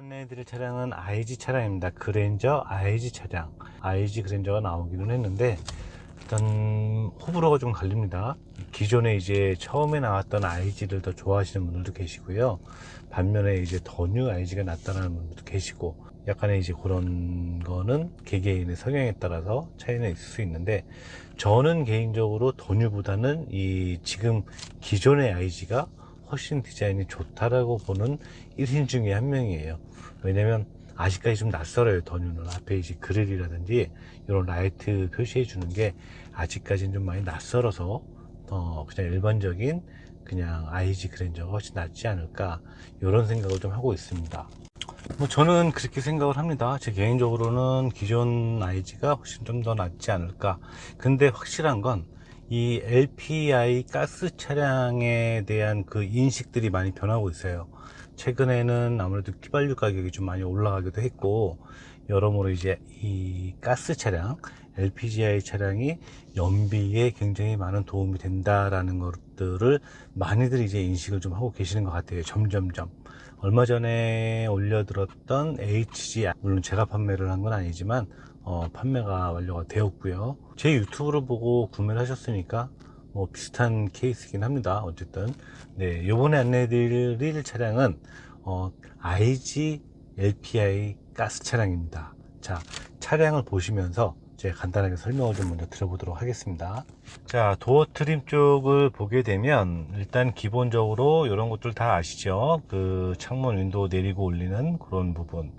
안내해드릴 차량은 IG 차량입니다. 그랜저 IG 차량. IG 그랜저가 나오기는 했는데, 일단 호불호가 좀 갈립니다. 기존에 이제 처음에 나왔던 IG를 더 좋아하시는 분들도 계시고요. 반면에 이제 더 뉴 IG가 낫다는 분들도 계시고, 약간의 이제 그런 거는 개개인의 성향에 따라서 차이는 있을 수 있는데, 저는 개인적으로 더 뉴보다는 이 지금 기존의 IG가 훨씬 디자인이 좋다라고 보는 1인 중에 한 명이에요. 왜냐면 아직까지 좀 낯설어요. 더뉴는 앞에 이제 그릴이라든지 이런 라이트 표시해 주는 게 아직까지는 좀 많이 낯설어서 어 그냥 일반적인 그냥 IG 그랜저가 훨씬 낫지 않을까 이런 생각을 좀 하고 있습니다. 뭐 저는 그렇게 생각을 합니다. 제 개인적으로는 기존 IG가 훨씬 좀 더 낫지 않을까. 근데 확실한 건 이 LPI 가스 차량에 대한 그 인식들이 많이 변하고 있어요. 최근에는 아무래도 휘발유 가격이 좀 많이 올라가기도 했고, 여러모로 이제 이 가스 차량, LPGI 차량이 연비에 굉장히 많은 도움이 된다라는 것들을 많이들 이제 인식을 좀 하고 계시는 것 같아요. 점점점. 얼마 전에 올려들었던 HG, 물론 제가 판매를 한 건 아니지만, 어, 판매가 완료가 되었고요. 제 유튜브를 보고 구매를 하셨으니까 뭐 비슷한 케이스이긴 합니다. 어쨌든 네 요번에 안내드릴 차량은 어, IG LPI 가스 차량입니다. 자 차량을 보시면서 제가 간단하게 설명을 좀 먼저 드려보도록 하겠습니다. 자 도어 트림 쪽을 보게 되면 일단 기본적으로 이런 것들 다 아시죠? 그 창문 윈도우 내리고 올리는 그런 부분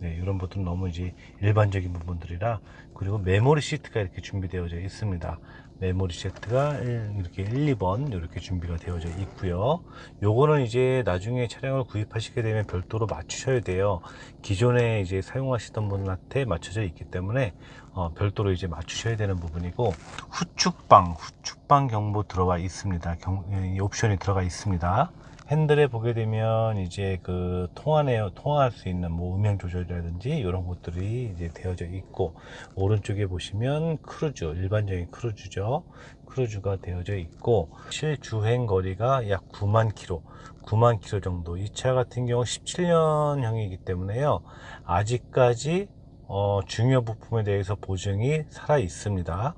네, 이런 부분 너무 이제 일반적인 부분들이라 그리고 메모리 시트가 이렇게 준비되어져 있습니다. 메모리 시트가 일- 이렇게 1, 2번 이렇게 준비가 되어져 있고요. 요거는 이제 나중에 차량을 구입하시게 되면 별도로 맞추셔야 돼요. 기존에 이제 사용하시던 분한테 맞춰져 있기 때문에 어, 별도로 이제 맞추셔야 되는 부분이고 후축방, 후축방 경보 들어가 있습니다. 경, 이 옵션이 들어가 있습니다. 핸들에 보게 되면 이제 그 통화내 통화할 수 있는 뭐 음향 조절이라든지 이런 것들이 이제 되어져 있고 오른쪽에 보시면 크루즈 일반적인 크루즈죠. 크루즈가 되어져 있고 실주행 거리가 약 9만 킬로 9만 킬로 정도. 이 차 같은 경우 17년형이기 때문에요. 아직까지 어, 중요 부품에 대해서 보증이 살아 있습니다.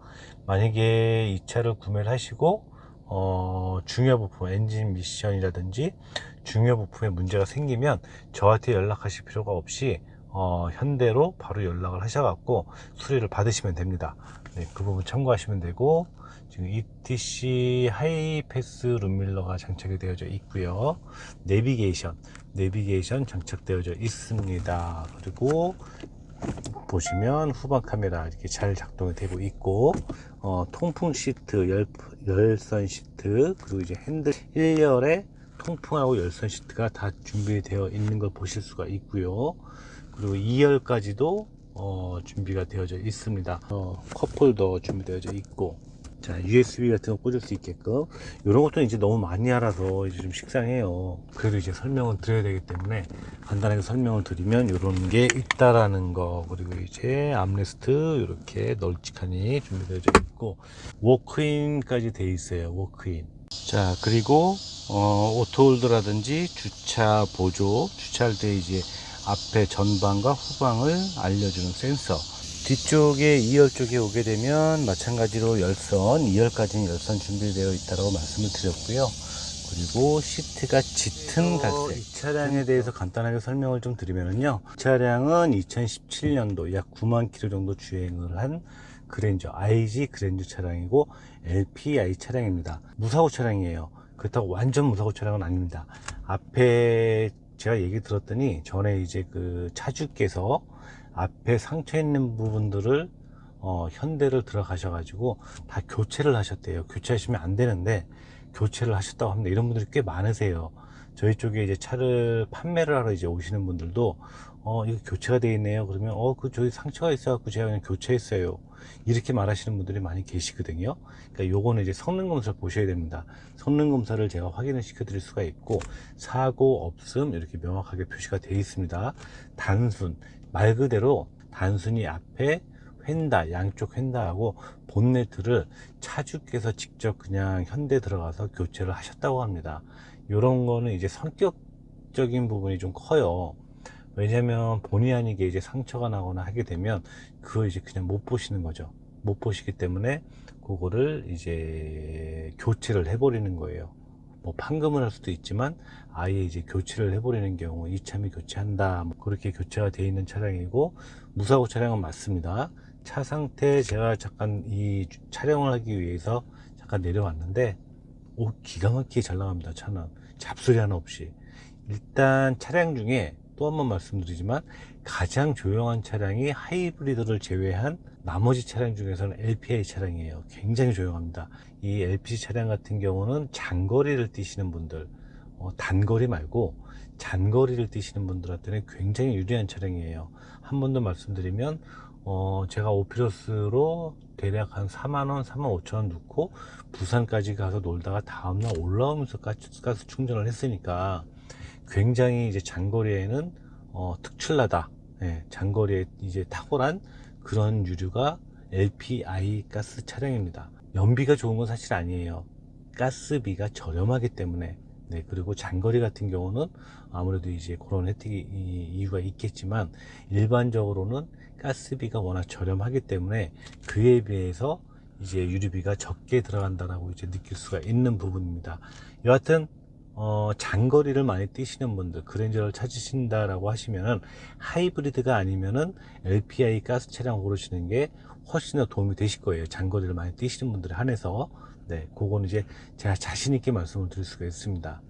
만약에 이 차를 구매를 하시고 어, 중요 부품, 엔진 미션이라든지 중요 부품에 문제가 생기면 저한테 연락하실 필요가 없이 어, 현대로 바로 연락을 하셔갖고 수리를 받으시면 됩니다. 네, 그 부분 참고하시면 되고 지금 ETC 하이패스 룸밀러가 장착이 되어져 있고요. 내비게이션, 내비게이션 장착되어져 있습니다. 그리고 보시면 후방 카메라 이렇게 잘 작동이 되고 있고 어, 통풍 시트, 열, 열선 시트 그리고 이제 핸들 1열에 통풍하고 열선 시트가 다 준비되어 있는 걸 보실 수가 있고요. 그리고 2열까지도 어, 준비가 되어져 있습니다. 어, 컵홀더 준비되어져 있고 자 USB 같은 거 꽂을 수 있게끔. 이런 것도 이제 너무 많이 알아서 이제 좀 식상해요. 그래도 이제 설명을 드려야 되기 때문에 간단하게 설명을 드리면 이런 게 있다라는 거. 그리고 이제 암레스트 이렇게 널찍하니 준비되어 있고. 워크인까지 돼 있어요 워크인. 자 그리고 어, 오토홀드라든지 주차 보조 주차할 때 이제 앞에 전방과 후방을 알려주는 센서 뒤쪽에 2열 쪽에 오게 되면 마찬가지로 열선 2열까지는 열선 준비되어 있다고 말씀을 드렸고요. 그리고 시트가 짙은 갈색. 이 차량에 대해서 간단하게 설명을 좀 드리면요. 이 차량은 2017년도 약 9만 킬로 정도 주행을 한 그랜저 IG 그랜저 차량이고 LPI 차량입니다. 무사고 차량이에요. 그렇다고 완전 무사고 차량은 아닙니다. 앞에 제가 얘기 들었더니 전에 이제 그 차주께서 앞에 상처 있는 부분들을 어, 현대를 들어가셔가지고 다 교체를 하셨대요. 교체하시면 안 되는데 교체를 하셨다고 합니다. 이런 분들이 꽤 많으세요. 저희 쪽에 이제 차를 판매를 하러 이제 오시는 분들도 어 이거 교체가 되어 있네요. 그러면 어그 저기 상처가 있어갖고 제가 그냥 교체했어요. 이렇게 말하시는 분들이 많이 계시거든요. 그러니까 요거는 이제 성능 검사를 보셔야 됩니다. 성능 검사를 제가 확인을 시켜드릴 수가 있고 사고 없음 이렇게 명확하게 표시가 되어 있습니다. 단순 말 그대로 단순히 앞에 휀다 양쪽 휀다하고 본네트를 차주께서 직접 그냥 현대 들어가서 교체를 하셨다고 합니다. 이런 거는 이제 성격적인 부분이 좀 커요. 왜냐면 본의 아니게 이제 상처가 나거나 하게 되면 그거 이제 그냥 못 보시는 거죠. 못 보시기 때문에 그거를 이제 교체를 해버리는 거예요. 뭐 판금을 할 수도 있지만 아예 이제 교체를 해버리는 경우 이참에 교체한다. 뭐 그렇게 교체가 되어 있는 차량이고 무사고 차량은 맞습니다. 차 상태 제가 잠깐 이 촬영을 하기 위해서 잠깐 내려왔는데 오 기가 막히게 잘 나갑니다 차는. 잡소리 하나 없이. 일단 차량 중에 또 한 번 말씀드리지만 가장 조용한 차량이 하이브리드를 제외한 나머지 차량 중에서는 LPI 차량이에요. 굉장히 조용합니다. 이 LPG 차량 같은 경우는 장거리를 뛰시는 분들, 어, 단거리 말고 장거리를 뛰시는 분들한테는 굉장히 유리한 차량이에요. 한 번 더 말씀드리면, 어, 제가 오피러스로 대략 한 4만원, 4만 5천원 넣고 부산까지 가서 놀다가 다음날 올라오면서 가스, 가스 충전을 했으니까 굉장히 이제 장거리에는 어, 특출나다. 예, 장거리에 이제 탁월한 그런 유류가 LPI 가스 차량입니다. 연비가 좋은 건 사실 아니에요. 가스비가 저렴하기 때문에. 네, 그리고 장거리 같은 경우는 아무래도 이제 그런 혜택이 이- 이유가 있겠지만 일반적으로는 가스비가 워낙 저렴하기 때문에 그에 비해서 이제 유류비가 적게 들어간다라고 이제 느낄 수가 있는 부분입니다. 여하튼 어, 장거리를 많이 뛰시는 분들, 그랜저를 찾으신다라고 하시면은 하이브리드가 아니면은 LPI 가스 차량 고르시는 게 훨씬 더 도움이 되실 거예요. 장거리를 많이 뛰시는 분들에 한해서. 네, 그거는 이제 제가 자신 있게 말씀을 드릴 수가 있습니다.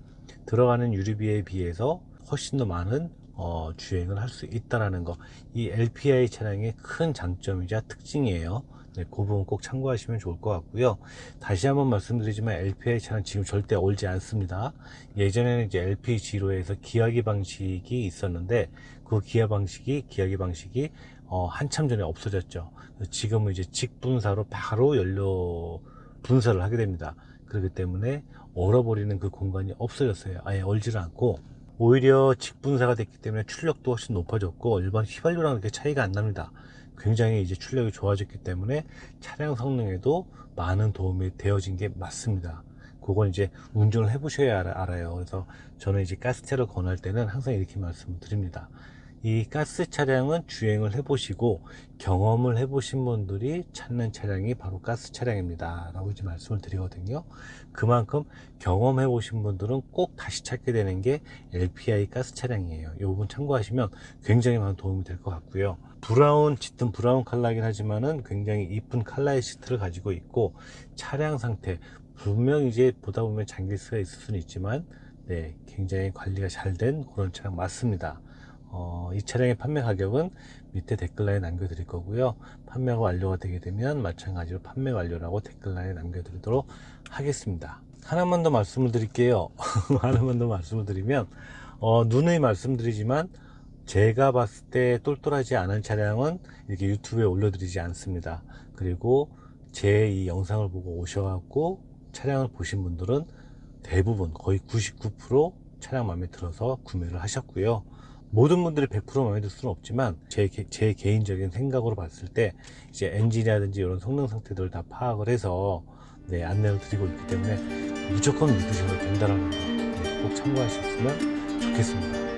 들어가는 유류비에 비해서 훨씬 더 많은 어, 주행을 할 수 있다라는 거. 이 LPI 차량의 큰 장점이자 특징이에요. 네, 그 부분 꼭 참고하시면 좋을 것 같고요. 다시 한번 말씀드리지만 LPI 차량 지금 절대 올지 않습니다. 예전에는 이제 LPG로 해서 기하기 방식이 있었는데 그 기하 방식이 기하기 방식이 어, 한참 전에 없어졌죠. 지금은 이제 직분사로 바로 연료 분사를 하게 됩니다. 그렇기 때문에 얼어버리는 그 공간이 없어졌어요. 아예 얼지를 않고 오히려 직분사가 됐기 때문에 출력도 훨씬 높아졌고 일반 휘발유랑 그렇게 차이가 안 납니다. 굉장히 이제 출력이 좋아졌기 때문에 차량 성능에도 많은 도움이 되어진 게 맞습니다. 그건 이제 운전을 해보셔야 알아- 알아요. 그래서 저는 이제 가스차를 권할 때는 항상 이렇게 말씀을 드립니다. 이 가스 차량은 주행을 해보시고 경험을 해보신 분들이 찾는 차량이 바로 가스 차량입니다. 라고 이제 말씀을 드리거든요. 그만큼 경험해 보신 분들은 꼭 다시 찾게 되는 게 LPI 가스 차량이에요. 이 부분 참고하시면 굉장히 많은 도움이 될 것 같고요. 브라운, 짙은 브라운 컬러이긴 하지만은 굉장히 이쁜 컬러의 시트를 가지고 있고 차량 상태 분명 이제 보다 보면 잠길 수가 있을 수는 있지만 네, 굉장히 관리가 잘 된 그런 차량 맞습니다. 어, 이 차량의 판매 가격은 밑에 댓글란에 남겨드릴 거고요. 판매가 완료가 되게 되면 마찬가지로 판매 완료라고 댓글란에 남겨드리도록 하겠습니다. 하나만 더 말씀을 드릴게요. 하나만 더 말씀을 드리면 어, 누누이 말씀드리지만 제가 봤을 때 똘똘하지 않은 차량은 이렇게 유튜브에 올려드리지 않습니다. 그리고 제 이 영상을 보고 오셔갖고 차량을 보신 분들은 대부분 거의 99% 차량 마음에 들어서 구매를 하셨고요. 모든 분들이 100% 마음에 들 수는 없지만 제, 개- 제 개인적인 생각으로 봤을 때 이제 엔진이라든지 이런 성능 상태들을 다 파악을 해서 네, 안내를 드리고 있기 때문에 무조건 믿으셔도 된다는 거 네, 꼭 참고하셨으면 좋겠습니다.